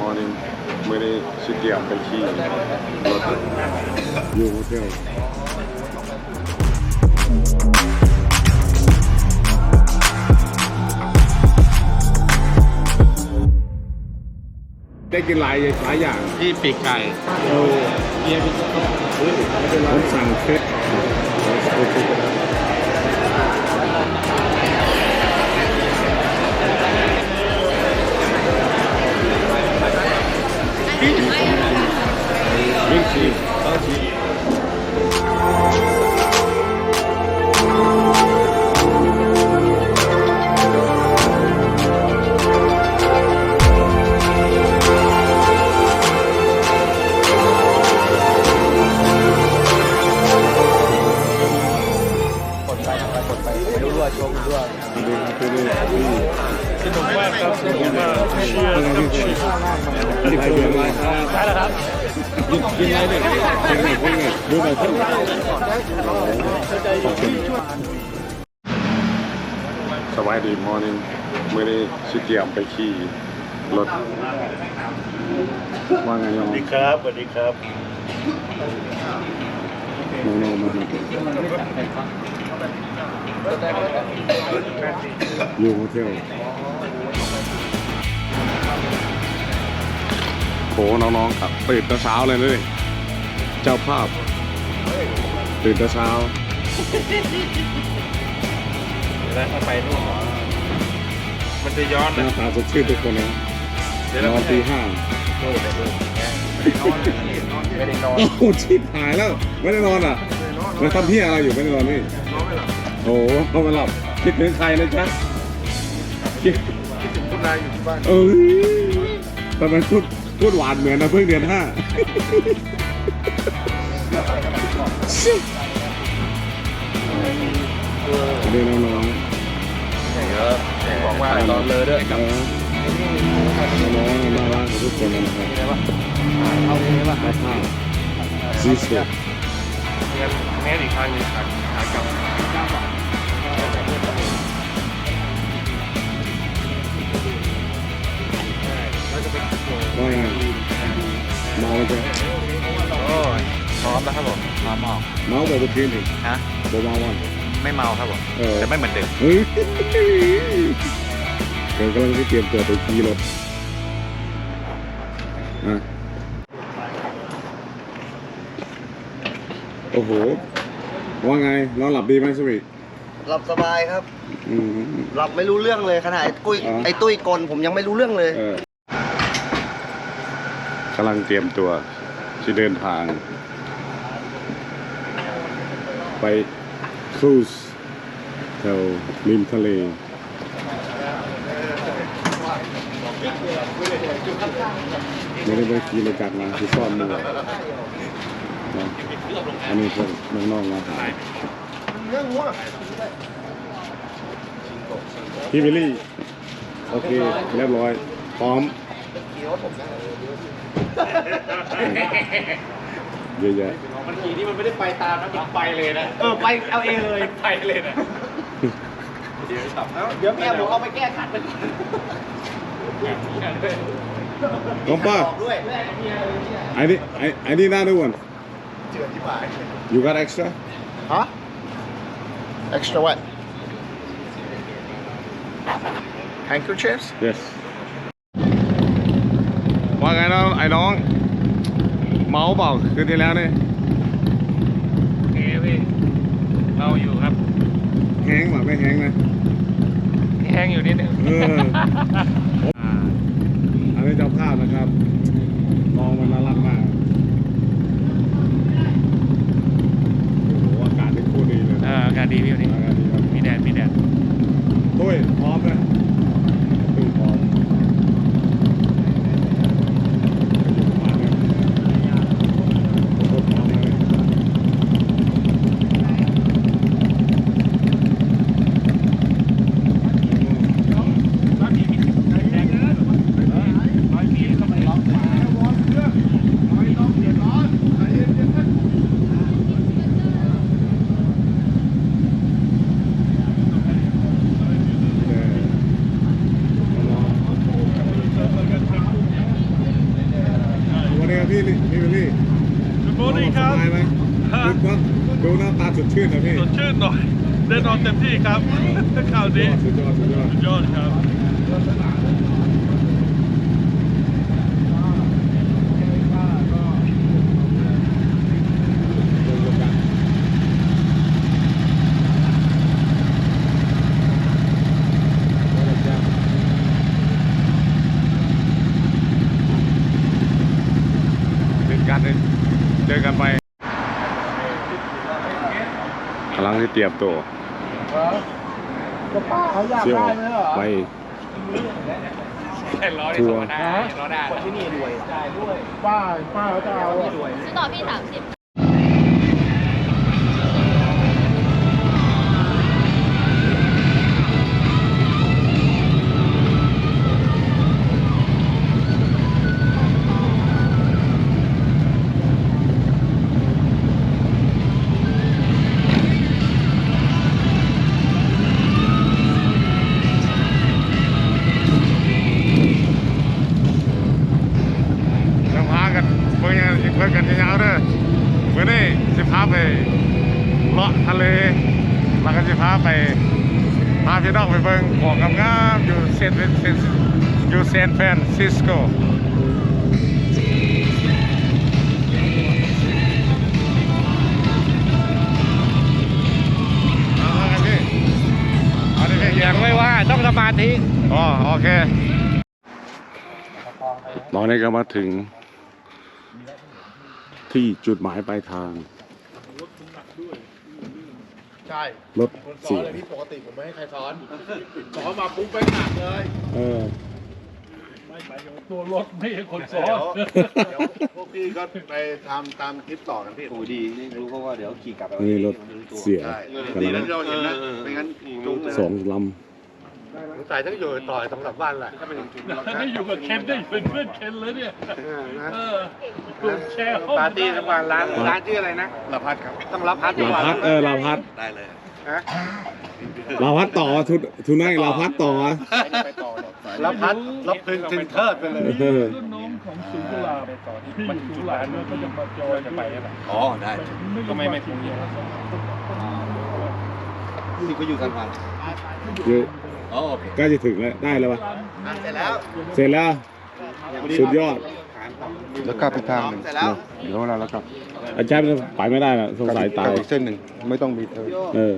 มอนี่ไม่ได้ชิเกียมไปขี่รถอยู่โฮเทลได้กินหลายหลายอย่างที่ปีกไก่โอ้ผมสั่งเฟส ได้ชิเกียมไปขี่รถว่าไงยองสวัสดีครับสวัสดีครับน้องๆมาอยู่โฮเทลโหน้องๆครับตื่นแต่เช้าเลยนะนี่เจ้าภาพ ตื่นแต่เช้าแล้วถ้าไปนู่นมัน จะย้อนหนะน้าตาสดชื่นทุกคนนะเดี๋ยวนอนเราตีห้าไม่ได้นอนโอ้โหชิบหายแล้ว ไม่ได้นอนอะแล้วทำเพี้ยอะไรอยู่ไม่ได้นอนนี่โอ้โหเขามาหลับคิดถึงใครนะจ๊ะคิดคุณนายอยู่ที่บ้านเอ้ยทำไมพูดพูดหวานเหมือนนะเพิ่งเดือนห้า เดินน้อง บอกว่าตอนเลยด้วยๆเออน้องๆน่ารักทุกคนนะครับเอาเองป่ะมาผ้าซีสเตอร์งั้นแม่อีกครั้งหนึงครับขากลับว่าไงเมาไหมจ๊ะโอ้ยพร้อมแล้วครับผมพร้อมออกเมาแบบเมื่อคืนอีกฮะบ่เมาวัน ไม่เมาครับผมเออ แต่ไม่เหมือนเดิมเฮ้ยเดี๋ยวกำลังจะเตรียมตัวไปขี่รถอะโอ้โห ว่าไงนอนหลับดีไหมสวีหลับสบายครับ อืม หลับไม่รู้เรื่องเลยขนาดไอ้กุ้ยอ๋อ ไอ้ตุ้ยกลผมยังไม่รู้เรื่องเลย เออกำลังเตรียมตัวที่เดินทาง ไป ครูซแถวริมทะเลไม่ได้ไปขี่รถจักรมาที่ซ่อนมืออันนี้พวกน้องๆมาหาพี่วิลลี่ โอเค เรียบร้อย พร้อม เยอะมันขี่ที่มันไม่ได้ไปตามนะมันไปเลยนะ เออไปเอาเองเลยไปเลยนะ เดี๋ยวแม่ผมเอาไปแก้ขัดไปก่อนๆน้องป้าบอกด้วย I need I, I need another one เจือที่บ่าย you got extra ฮะ extra what handkerchiefs yes ว่าไงน้องไอ้น้อง เมาเปล่าคืนที่แล้วนี่โอเคพี่เราอยู่ครับแห้งป่ะไม่แห้งนะแห้งอยู่นิดนึงเอออ่าอันนี้เจ้าภาพนะครับน้องมันน่ารักมากโอ้โหอากาศนี่โคตรดีเลยเอออากาศดีพี่วันนี้อากาศดีครับมีแดดมีแดดตุ้ยพร้อมนะ เต็มที่ครับข่าวดีสุดยอดสุดยอดสุดยอดครับเจอกันเลยเจอกันไปกำลังที่เตรียมตัว เที่ยวไปทัวร์ที่นี่รวยซื้อต่อพี่สามสิบ อยู่เซนฟรานซิสโกเอาละกันพี่เอาดิพี่ยังไม่ว่าต้องสมาธิอ๋อโอเคตอนนี้ก็มาถึง ที่จุดหมายปลายทางใช่รถคนซ้อเสีนยเลยพี่ปกติผมไม่ให้ใครซ้อนซ้อนมาปุ๊บไปหนักเลย เออ ไม่หมายถึงตัวรถไม่ใช่คนซ้อเดี๋นยวเดี๋ยวพวกพี่ก็ไปทำตามคลิปต่อกันพี่โอ้ดีนี่รู้เพราะว่าเดี๋ยวขี่กลับไปนี่รถเสีย ใช่กำดีลัแล้วงที่เราเห็นนะไม่งั้นจุกเลยสองลสงสัยต้องอยู่ต่อสองสามวันแหละถ้าเป็นจุกนี่อยู่กับเคนได้อยู่เป็นเพื่อนเคนเลยเนี่ยเออกลุ่มแชร์ห้องปาร์ตี้ทั้งวันร้านร้านชื่ออะไรนะละพัดครับ ต้องรับพัดำลาพัดเออลาพัดได้เลยลาพัดต่อทุทุนายลาพัดต่อ ไปต่อ ละพัดรับพึงถึงเทิดไปเลยเออรุ่นน้องของสุนกุลาที่อยู่สุราเนี่ยก็จะมาจอยจะไปใช่ไหมอ๋อได้ก็ไม่ไม่คงเยอะนี่ก็อยู่กันวันเยอะอ๋อโอเคใกล้จะถึงแล้วได้แล้วปะเสร็จแล้วเสร็จแล้วสุดยอดแล้วกลับอีกทางหนึ่งเสร็จแล้วเดี๋ยวเวลาแล้วกลับอาจารย์ไปไม่ได้นะสงสัยตายกลับอีกเส้นหนึ่งไม่ต้องมีเธอเออ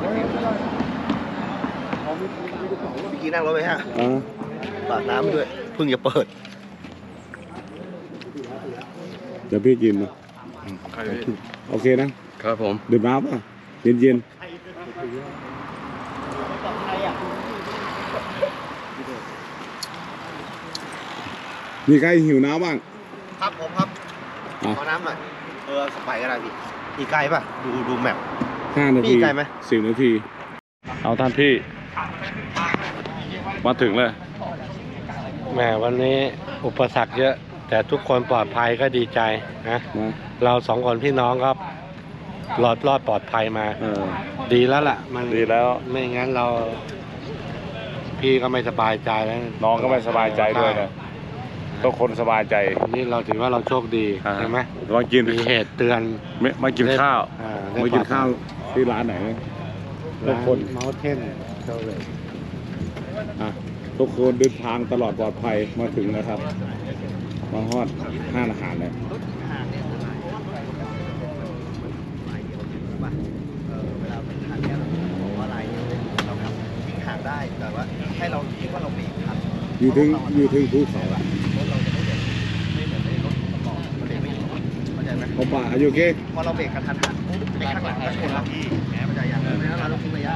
เมื่อ กี้นั่งรถไปฮะอะปากน้ำด้วยเพิ่งจะเปิดเดี๋ยวพี่กินนะโอเคนะ ครับผมดื่มน้ำป่ะเย็นเย็นๆมีใครหิวน้ำบ้าง ครับผมครับอะขอน้ำหน่อย เออสไปก็ได้พี่อีกไกลป่ะ ดูดูแมพห้านาทีพี่ไกลไหมสิบนาที เอาท่านพี่ มาถึงเลย แหมวันนี้อุปสรรคเยอะ แต่ทุกคนปลอดภัยก็ดีใจนะนะ เราสองคนพี่น้องครับรอดรอดปลอดภัยมา เออ ดีแล้วล่ะ มันดีแล้ว ไม่งั้นเรา พี่ก็ไม่สบายใจแล้วน้องก็ไม่สบายใจด้วยนะต้องคนสบายใจนี่เราถือว่าเราโชคดีใช่ไหมมากินมีเหตุเตือนไม่มากินข้าวอ่ามากินข้าวที่ร้านไหน ทุกคน เมาเทนเทเว อะทุกคนเดินทางตลอดปลอดภัยมาถึงนะครับ มาฮอดห้านอาหารเลยเออเวลาเป็นทางเนี้ยเราบอกว่าอะไรเนี่ยเราทำวิ่งห่างได้แต่ว่าให้เราคิดว่าเราเบรกทันอยู่ถึงอยู่ถึงภูเขาอะรถเราจะไม่เหมือนไม่เหมือนในรถประกอบมันเบรกไม่อยู่เข้าใจไหมเขาป่าอายุเก้พอเราเบรกกระทันหันปุ๊บไอ้ข้างหลังก็ชนเราที่เข้าใจยังเพราะฉะนั้นเราต้องทิ้งระยะ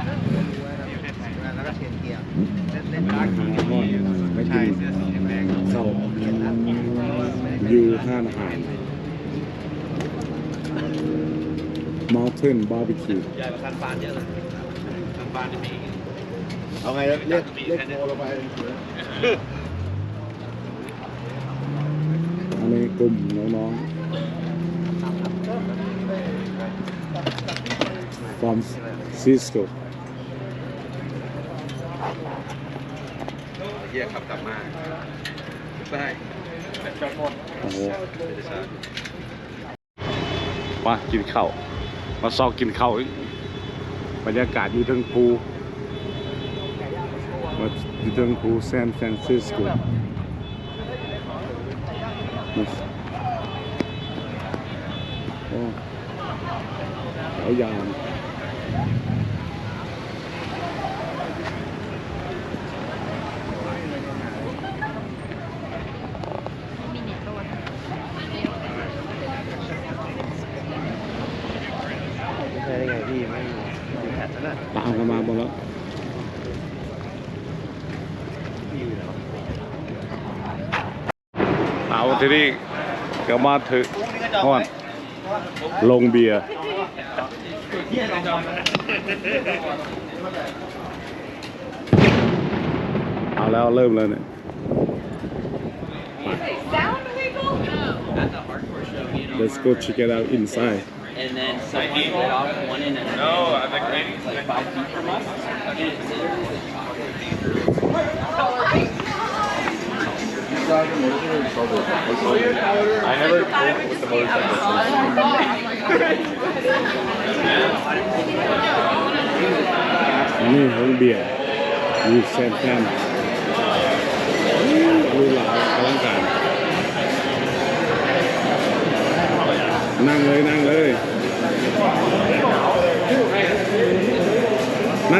รู้ไว้นะแล้วก็เชนเกียร์เล่นเล่นร้านขี่ฮอดไปกินข้าวเห็นนะอยู่ห้านอาหาร Mountain Barbecue เอาไงเรียกเรียกโทรลงไปอันนี้กลุ่มน้องๆ from Cisco เยี่ยขับกลับมาได้จอดหมดโอ้โหมากินข้าวมาซอกกินข้าวอีกบรรยากาศอยู่เทิงภูมาอยู่เทิงภูซานฟรานซิสโกโอ้เอายาว ได้ไงพี่ไม่มีแผน นั่นน่ะตามกันมาหมดแล้วเอาทีนี้ก็มาถึงฮอดลงเบียร์เอาแล้วเริ่มเลยเนี่ย Sound wiggle? Let's go check it out inside And then someone let off one in and No, I think maybe like five feet from us. I never went with the motorcycle. อันนี้ห้องเบียร์อยู่เซ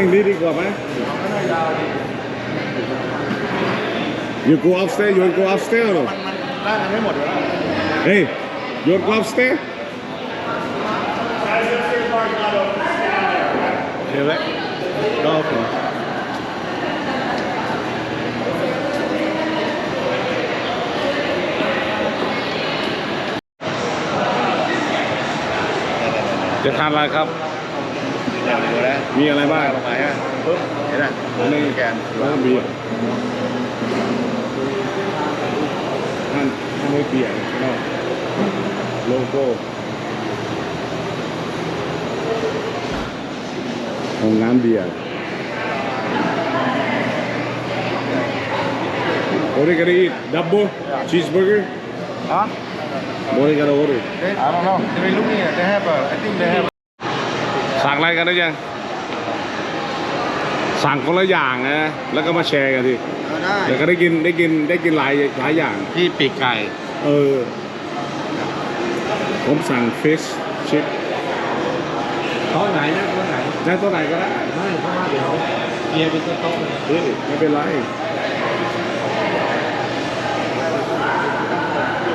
นทรัลดูหลายอลังการนั่งเลยนั่งเลยนั่งนี่ดีกว่าไหม You go upstairs you want to go upstairs หรอได้กันไม่หมดเลย Hey you want to go upstairs เห็นไหมรอบเหรอจะทานอะไรครับอยากดูนะ มีอะไรบ้างลงมาฮะปุ๊บเห็นไหมอันนี้แกนร้านเบียร์ท่านท่านไม่เบียร์เนาะโลโก้ของน้ำเบียร์ What are you gonna eat? Double cheeseburger? ฮะ What are you gonna order? They, I don't know. They looking at. They have a. I think they have. สั่งอะไรกันได้ยัง สั่งคนละอย่างนะแล้วก็มาแชร์กันทีได้เดี๋ยวก็ได้กินได้กินได้กินหลายหลายอย่างที่ปีกไก่เออ ผมสั่งฟิชชิปโต๊ะไหนนะโต๊ะไหนได้ตัวไหนก็ได้ไม่เพราะว่าเดี๋ยวเกียร์เป็นโต๊ะเลยเฮ้ยไม่เป็นไร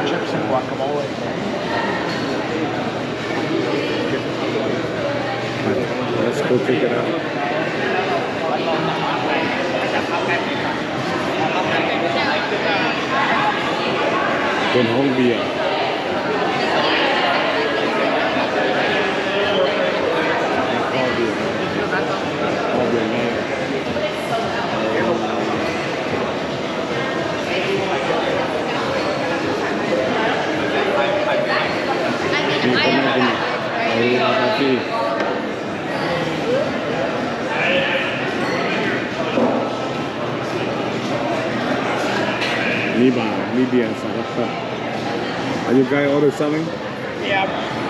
chips and guacamole. Let's go check it out เป็นห้องเบียร์ Are you guys order something? Yeah.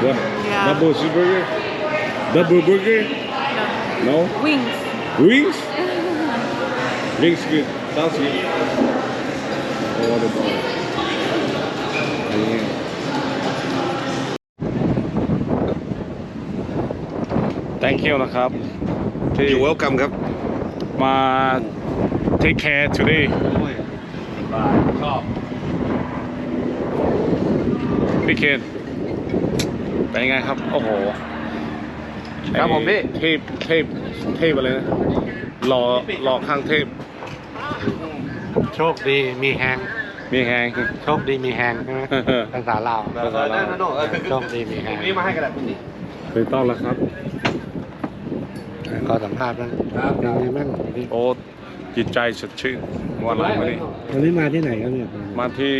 What? Yeah. Double cheeseburger? Double burger? No. Wings. Wings? Wings good. Sounds good. Order bar. Yeah. Thank you นะครับ ที่ You're welcome ครับ มา take care today ชอบ พี่เคนเป็นยังไงครับ โอ้โหครับผมพี่ เทพเทพเทพอะไรนะรอรอข้างเทพ โชคดีมีแฮง มีแฮง โชคดีมีแฮงใช่ไหมภาษาลาวภาษาลาวโชคดีมีแฮงนี่มาให้กันแหละคุณดิเป็นต้อนแล้วครับขอสัมภาษณ์บ้างเป็นไงบ้างวันนี้โอ้จิตใจสดชื่นวันไหลมานี่วันนี้มาที่ไหนครับเนี่ยมาที่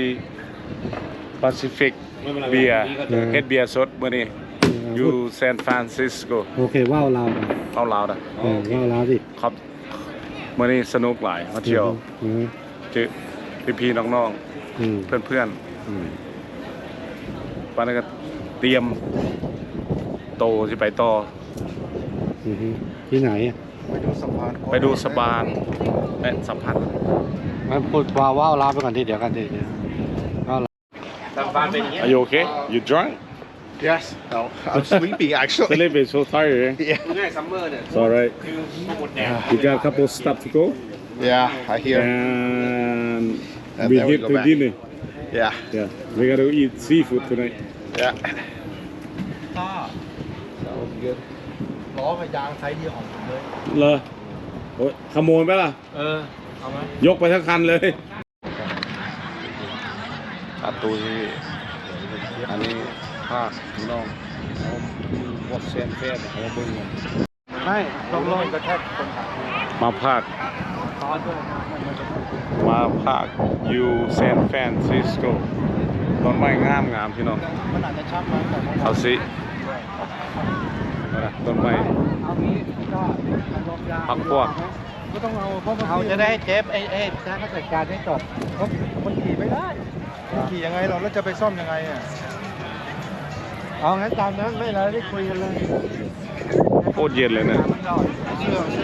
Pacific เบียร์เฮ็ดเบียร์สดมื่อนี้อยู่ซานฟรานซิสโกโอเคว่าวลาวอะเข้าลาวนะเออว่าวลาวสิครับมื่อนี้สนุกหลายมาเที่ยวอืมเจอพี่ๆน้องอืมๆเพื่อนอืมๆวันนี้ก็เตรียมโตสิไปต่ออือฮึที่ไหนอะไปดูสะพานไปดูสะบานและสัมพันธ์งั้นพูดว้าวว้าวลาไปก่อนทีเดี๋ยวกันทีเดียวก็ Are you okay? You drunk? yes no I'm sleepy actually Sleep is so tired. yeah It's alright. You got a couple steps to go. yeah I hear And And we then we hit go to back. dinner. yeah Yeah. We gotta eat seafood tonight. yeah ล้อกับยางไซส์เดียวของผมเลย เหรอโอ้ยขโมยไปล่ะ เออ เอาไหม ยกไปทั้งคันเลย ตูที่อันนี้ภาคพี่น้องเขาพวกเซนเฟสเขาเบึ้งกันไม่ตกลงก็แค่คนขับมาภาคมาภาคอยู่ซานฟรานซิสโกต้นไม้งามงามพี่น้องมันอาจจะช้ำมาแต่ผมเอาสิอาล่ะต้นไม้พักพวกก็ต้องเอาเขาจะได้เจฟไอ้ไอ้แจ้งเขาจัดการให้จบเพราะมันขี่ไม่ได้ ขี่ยังไงเราแล้วจะไปซ่อมยังไงอะเอางั้นตามนั้นไม่เลยได้คุยกันเลยโคตรเย็นเลยเนี่ยเชื่อเชื่อ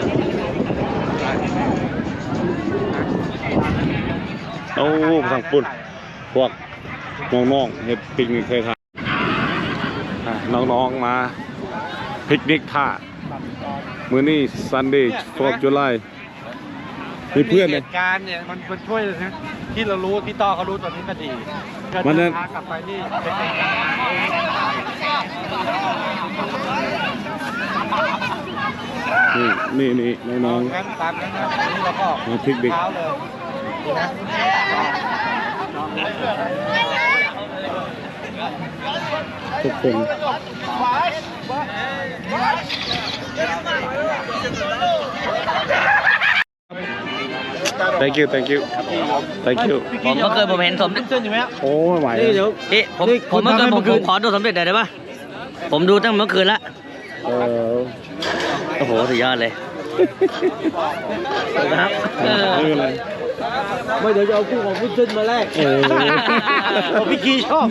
โอ้ทางปุ่นพวกน้องๆเฮ็ดปิกนิกเคยทำอะน้องๆมาปิกนิกท่ามื้อนี้ซันเดย์4 July มีเพื่อนเหเลยตุการณ์เนี่ยมันมันช่วยเลยนะที่เรารู้ที่ต้อเขารู้ตอนนี้ก็ดีก็วันนั้เดิน นทางกลับไปนี่เป็นไงนี่นี่นี่น้อง งั้นตามนั้นนะวันนี้เราก็ๆมาปิกนิกเช้าเลยดีนะทุกคน thank you thank you thank you ผมเมื่อคืนผมเห็นสมเด็จโอ้ไม่ไหวแล้วพี่ผมผมเมื่อคืนผมผมขอดูสมเด็จหน่อยได้ปะผมดูตั้งเมื่อคืนละเออโอ้โหสุดยอดเลยครับเออไม่เป็นไรไม่เดี๋ยวจะเอาคู่ของพุ้นขึ้นมาแรกโอ้ผมพี่กีชอบ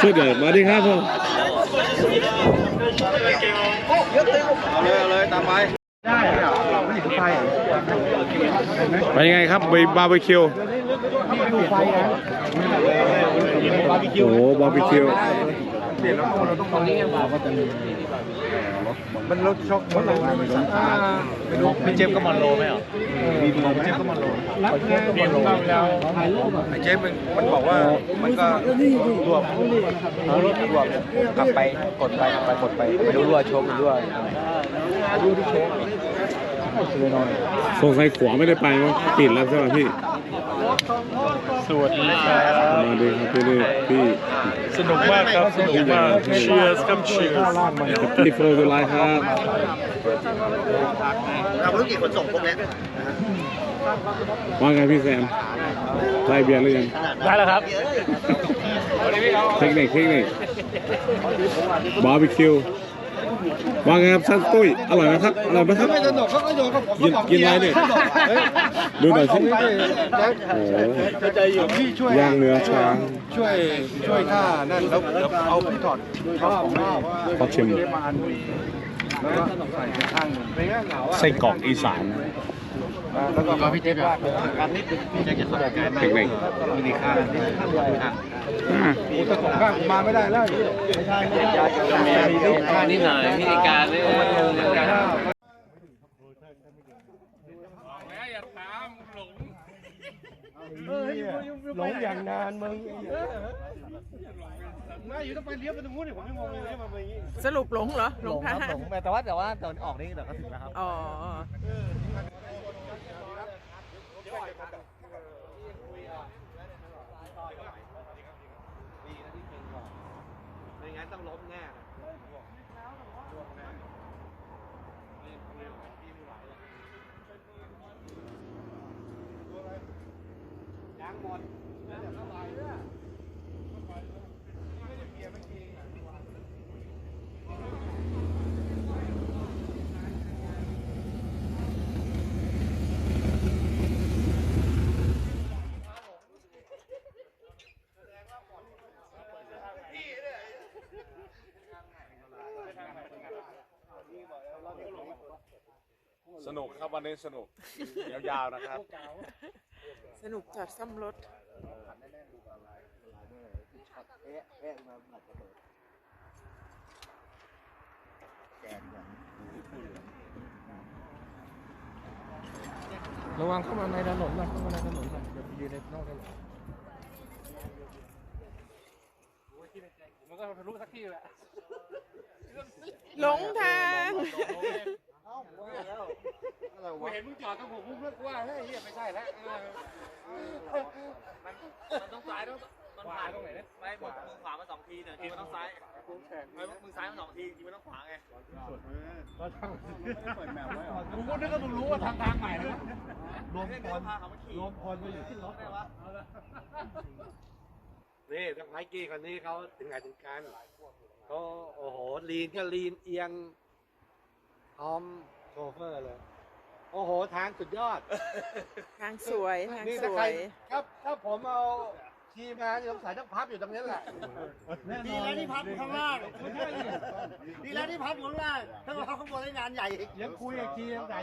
ช่วยเดี๋ยวมาดิครับผมเอาเลยเอาเลยตามไปไไปยังไงครับไปบาร์บีคิวโอ้โหบาร์บีคิวมันรถช็อกมันลงมันสั่งไม่เจฟก็มันโลไหมเหรอมีพี่เจฟก็มันโลเจฟก็มันโลไอ้เจฟมันมันบอกว่ามันก็รวบเอารวบขับไปกดไปขับไปกดไปไม่รู้รั่วโชกมันรั่วรั่วที่โชก สงสัยขวาไม่ได้ไปมั้งปิดแล้วใช่ไหมพี่สวัสดีครับมาดีครับพี่นี่พี่สนุกมากครับสนุกมาก Cheers ครับ Cheers พี่เฟิร์นเป็นไรครับเราธุรกิจขนส่งพวกนี้ว่าไงพี่แซมไล่เบียร์หรือยังได้แล้วครับเทคนิคเทคนิคบาร์บีคิว ว่าไงครับท่านตุ้ยอร่อยไหมครับอร่อยไหมครับไม่สนุกเขาก็โยนกับผมกินกินอะไรเนี่ยดูหน่อยสิโอ้โหใจอยู่พี่ช่วยย่างเนื้อช้างช่วยช่วยค่านั่นแล้วแล้วเอาพี่ถอดถอดของให้ขอชิมมาอันแล้วก็ใส่ข้างหนึ่งไม่งั้นเหงาอะไส้กรอกอีสานแล้วก็พี่เจฟอยากการนิดนึงพี่เจฟจะสอนการเทคนิคมินิคาร์ที่ข้าง กูจะส่งข้างมาไม่ได้แล้วไม่ใช่ไม่ได้ค่านิดหน่อยพิธีการเลยหลงอย่างนานมึงน่าอยู่ต้องไปเลี้ยวไปตรงนู้นเนี่ยผมยังมองเลยมาอย่างนี้สรุปหลงเหรอหลงทางหลงแต่ว่าแต่ว่าตอนออกนี่เดี๋ยวก็ถึงแล้วครับอ๋อ ไม่งั้น ต้องล้มแน่ สนุกครับวันนี้สนุก ยาวๆนะครับ สนุกจัดซ่อมรถระวังเข้ามาในถนนนะเข้ามาในถนนนะอย่าไปยืนในนอกถนนมันก็ทะลุสักที่แหละหลงทาง กูเห็นมึงจอดกับผมมึงเลือกว่าเฮ้ยเฮียไม่ใช่แล้วมันมันต้องซ้ายต้องมันผ่านตรงไหนเนี่ยไม่มึงมือขวามาสองทีเนี่ยทีมันต้องซ้ายไม่มือซ้ายมาสองทีทีมันต้องขวาไงกูก็นึกว่ามึงรู้ว่าทางทางใหม่นะรวมพลพาเขามาขี่รวมพลไปอยู่ที่รถได้วะนี่ทางไมกี้คนนี้เขาถึงไหนถึงกันเขาโอ้โหลีนก็ลีนเอียง พร้อมโชเฟอร์เลย โอ้โห ทางสุดยอด ทางสวยทางนี่สถ้าวใครย ครับ ถ้าผมเอาทีมงานสงสัยต้องพับอยู่ตรงนี้แหละ ดีแล้วที่พับอยู่ข้างล่างดีแล้วที่พับอยู่ข้างล่างถ้ามาพับข้างบนได้งานใหญ่อีก ยังคุยอีกทียังไหน